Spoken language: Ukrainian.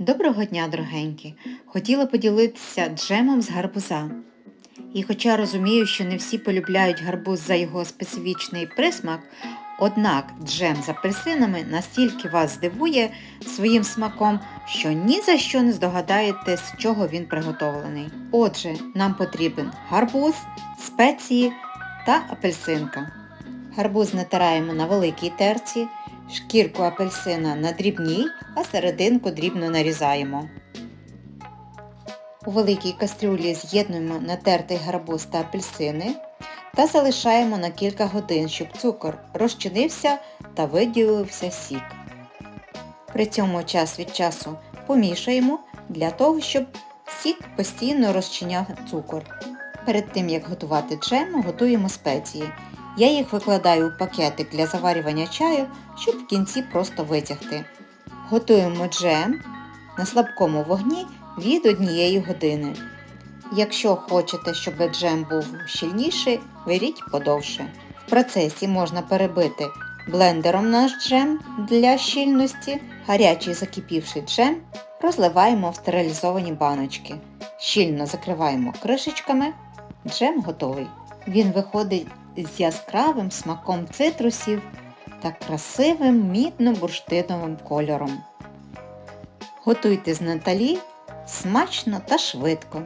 Доброго дня, дорогенькі! Хотіла поділитися джемом з гарбуза. І хоча розумію, що не всі полюбляють гарбуз за його специфічний присмак, однак джем з апельсинами настільки вас здивує своїм смаком, що ні за що не здогадаєтесь, з чого він приготовлений. Отже, нам потрібен гарбуз, спеції та апельсинка. Гарбуз натираємо на великій терці, шкірку апельсина на дрібній, а серединку дрібно нарізаємо. У великій кастрюлі з'єднуємо натертий гарбуз та апельсини та залишаємо на кілька годин, щоб цукор розчинився та виділився сік. При цьому час від часу помішаємо для того, щоб сік постійно розчиняв цукор. Перед тим як готувати джем, готуємо спеції. Я їх викладаю у пакетик для заварювання чаю, щоб в кінці просто витягти. Готуємо джем на слабкому вогні від однієї години. Якщо хочете, щоб джем був щільніший, беріть подовше. В процесі можна перебити блендером наш джем для щільності, гарячий закипівший джем розливаємо в стерилізовані баночки. Щільно закриваємо кришечками. Джем готовий. Він виходить з яскравим смаком цитрусів та красивим мідно-бурштиновим кольором. Готуйте з Наталі смачно та швидко.